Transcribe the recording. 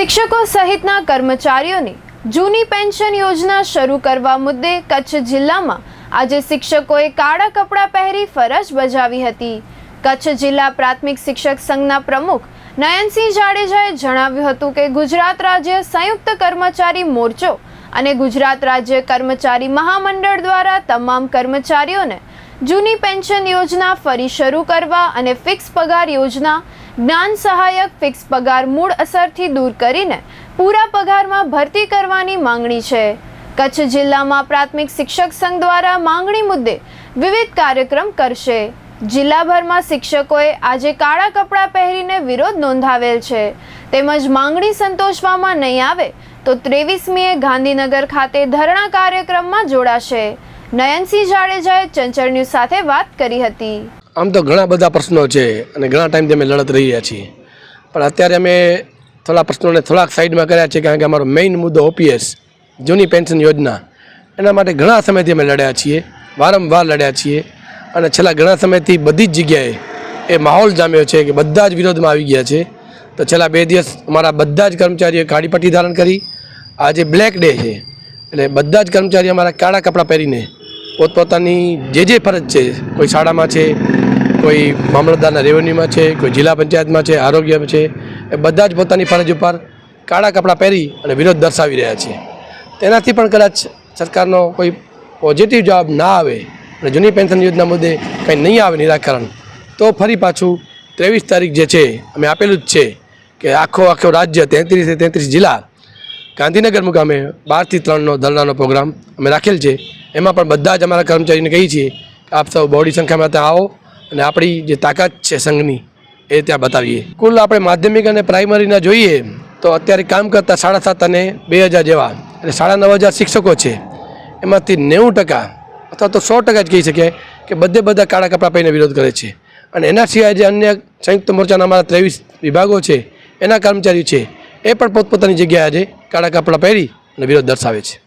શિક્ષકો સહિતના કર્મચારીઓની જૂની પેન્શન યોજના શરૂ કરવા મુદ્દે કચ્છ જિલ્લામાં આજે શિક્ષકોએ કાળા કપડાં પહેરી ફરજ બજાવી હતી. કચ્છ જિલ્લા પ્રાથમિક શિક્ષક સંઘના પ્રમુખ નયનસિંહ જાડેજાએ જણાવ્યું હતું કે ગુજરાત રાજ્ય સંયુક્ત કર્મચારી મોરચો અને ગુજરાત રાજ્ય કર્મચારી મહામંડળ દ્વારા તમામ કર્મચારીઓને જૂની પેન્શન યોજના ફરી શરૂ કરવા અને ફિક્સ પગાર યોજના જ્ઞાન સહાયક ફિક્સ પગાર મૂળ અસરથી દૂર કરીને પૂરા પગારમાં ભરતી કરવાની માંગણી છે. કચ્છ જિલ્લામાં પ્રાથમિક શિક્ષક સંઘ દ્વારા માંગણી મુદ્દે વિવિધ કાર્યક્રમ કરશે. જિલ્લાભરમાં શિક્ષકોએ આજે કાળા કપડાં પહેરીને વિરોધ નોંધાવેલ છે. તેમજ માંગણી સંતોષવામાં નહીં આવે તો ત્રેવીસમીએ ગાંધીનગર ખાતે ધરણા કાર્યક્રમમાં જોડાશે. નયનસિંહ જાડેજાએ ચંચળ ન્યૂઝ સાથે વાત કરી હતી. આમ તો ઘણા બધા પ્રશ્નો છે અને ઘણા ટાઈમથી અમે લડત રહ્યા છીએ. પણ અત્યારે અમે થોડા પ્રશ્નોને થોડાક સાઈડમાં કર્યા છે કારણ કે અમારો મેઇન મુદ્દો ઓપીએસ જૂની પેન્શન યોજના. એના માટે ઘણા સમયથી અમે લડ્યા છીએ, વારંવાર લડ્યા છીએ અને છેલ્લા ઘણા સમયથી બધી જ જગ્યાએ એ માહોલ જામ્યો છે કે બધા જ વિરોધમાં આવી ગયા છે. તો છેલ્લા બે દિવસ અમારા બધા જ કર્મચારીઓએ કાળી પટ્ટી ધારણ કરી. આજે બ્લેક ડે છે. એટલે બધા જ કર્મચારીઓ અમારા કાળા કપડાં પહેરીને પોતપોતાની જે જે ફરજ છે, કોઈ શાળામાં છે, કોઈ મામલતદારના રેવન્યુમાં છે, કોઈ જિલ્લા પંચાયતમાં છે, આરોગ્યમાં છે, એ બધા જ પોતાની ફરજ ઉપર કાળા કપડાં પહેરી અને વિરોધ દર્શાવી રહ્યા છે. તેનાથી પણ કદાચ સરકારનો કોઈ પોઝિટિવ જવાબ ના આવે અને જૂની પેન્શન યોજના મુદ્દે કંઈ નહીં આવે નિરાકરણ, તો ફરી પાછું ત્રેવીસ તારીખ જે છે, અમે આપેલું જ છે કે આખો આખો રાજ્ય તેત્રીસે તેત્રીસ જિલ્લા ગાંધીનગર મુકામે બારથી ત્રણનો ધરણાનો પ્રોગ્રામ અમે રાખેલ છે. એમાં પણ બધા જ અમારા કર્મચારીને કહીએ છીએ આપ સૌ બહોળી સંખ્યામાં ત્યાં આવો અને આપણી જે તાકાત છે સંઘની એ ત્યાં બતાવીએ. કુલ આપણે માધ્યમિક અને પ્રાઇમરીના જોઈએ તો અત્યારે કામ કરતા સાડા સાત અને બે હજાર જેવા એટલે સાડા નવ હજાર શિક્ષકો છે. એમાંથી નેવું ટકા અથવા તો સો ટકા જ કહી શકીએ કે બધે બધા કાળા કપડાં પહેરીને વિરોધ કરે છે. અને એના સિવાય જે અન્ય સંયુક્ત મોરચાના અમારા ત્રેવીસ વિભાગો છે, એના કર્મચારીઓ છે એ પણ પોતપોતાની જગ્યાએ આજે કાળા કપડાં પહેરી અને વિરોધ દર્શાવે છે.